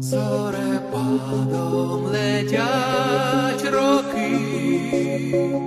Зорепадом летять роки.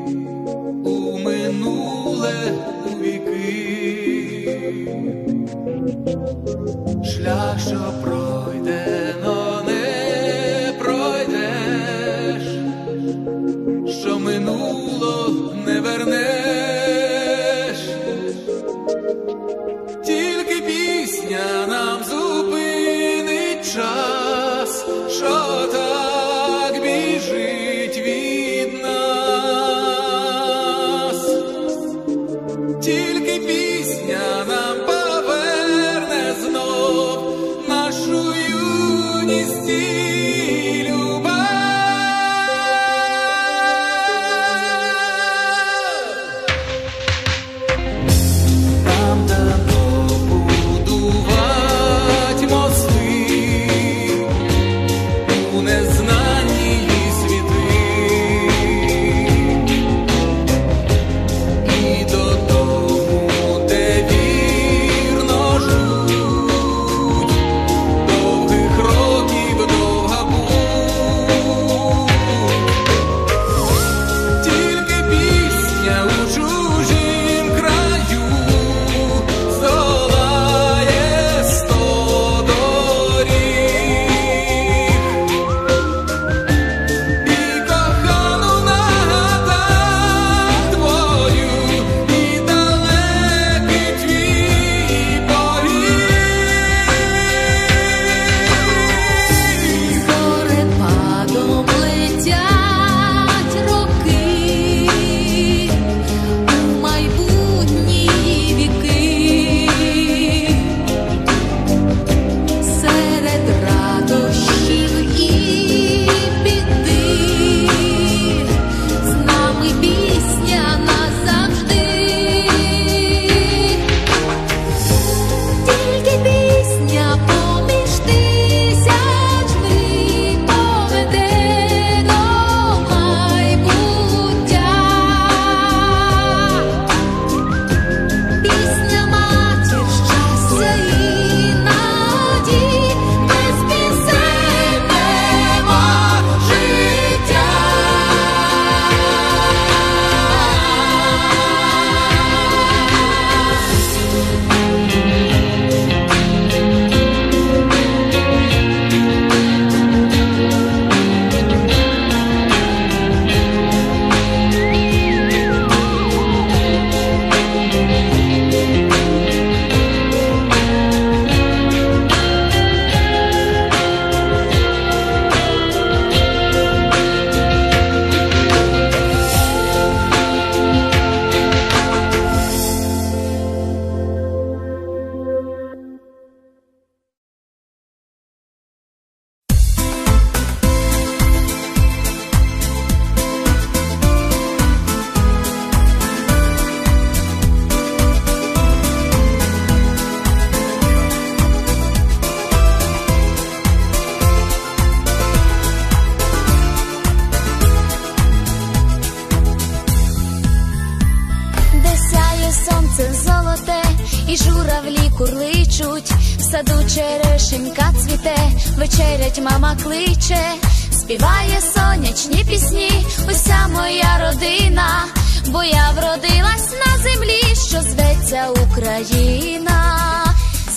Співає сонячні пісні, уся моя родина, бо я вродилась на землі, що зветься Україна.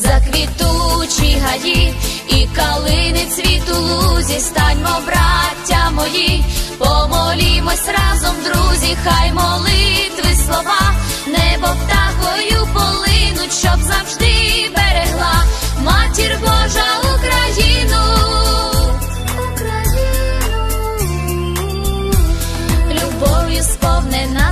Заквітучі гаї і калини цвіту лузі, станьмо, браття мої, помолімось разом, друзі, хай молитви слова, небо птахою полинуть, щоб завжди берегла матір Божа Україну.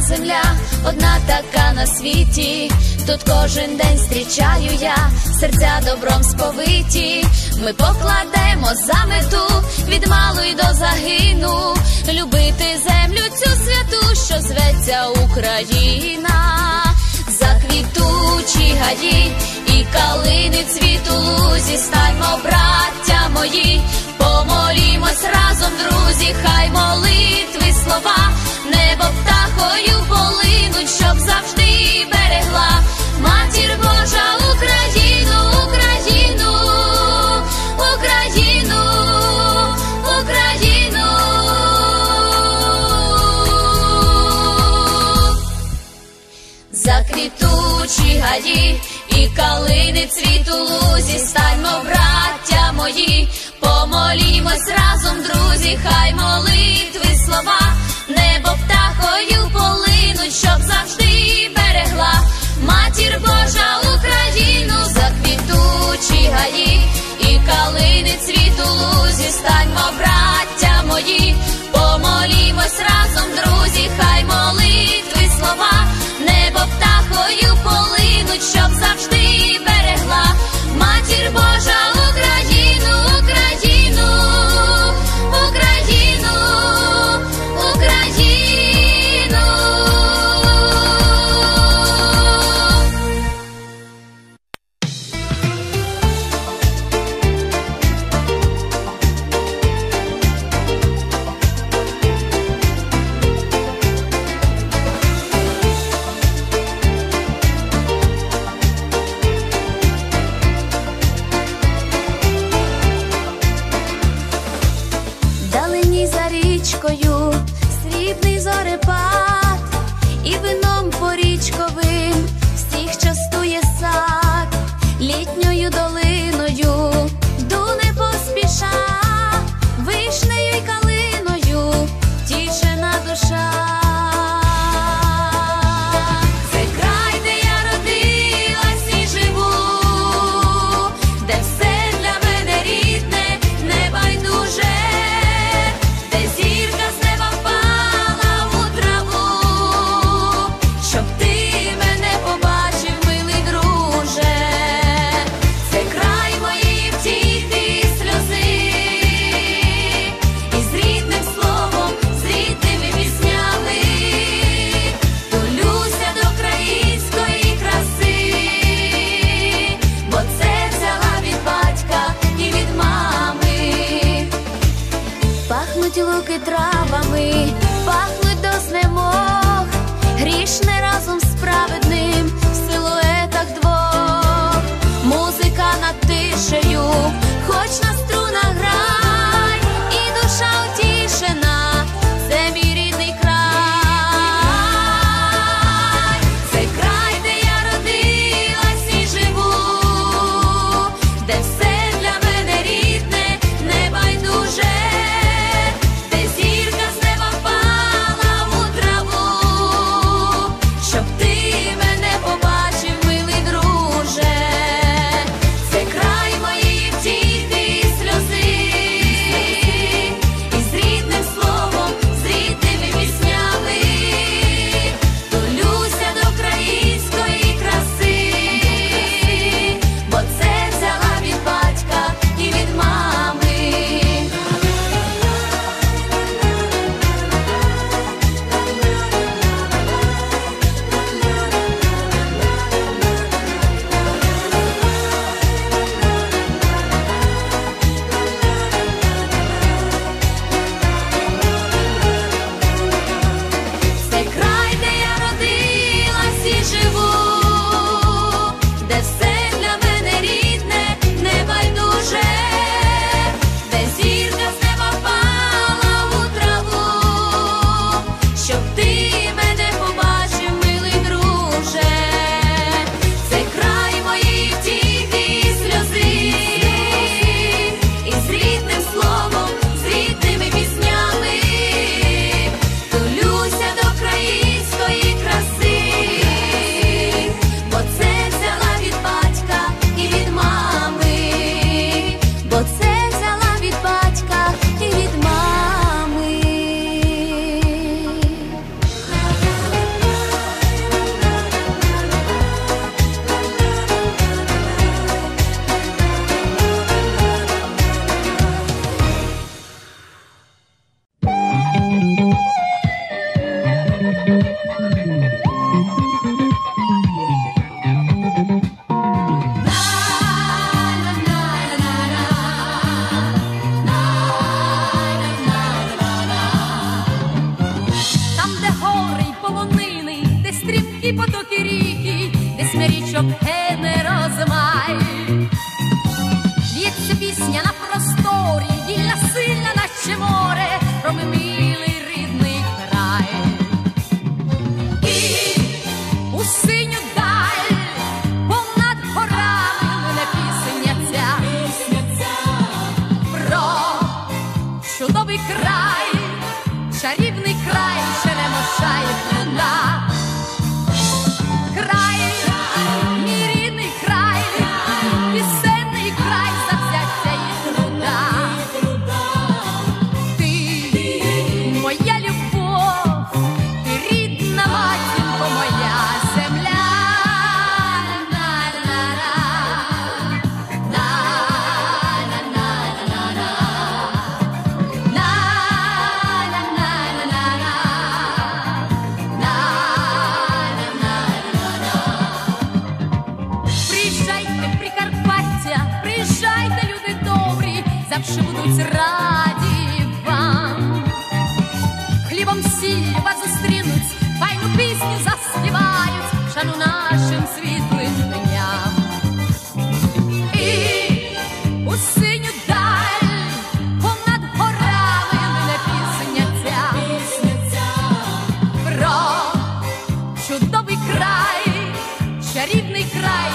Земля, одна така на світі. Тут кожен день зустрічаю я, серця добром сповиті. Ми покладемо за мету від малу й до загину, любити землю цю святу, що зветься Україна, заквітучі гаї і калини цвіту лузі, станьмо, браття мої, помолімось разом, друзі, хай молитви слова, небо птахою полинуть, щоб завжди берегла матір Божа Україну, Україну, Україну, Україну. Заквітучі гаді і калини цвіту лузі, станьмо, браття мої, помолімось разом, друзі, хай молитви слова. гаї, і калини цвіту лузі, станьмо, браття мої, помолімось разом, друзі, хай молитви слова, небо птахою полинуть, щоб завжди берегла. Krishna's чарівний край,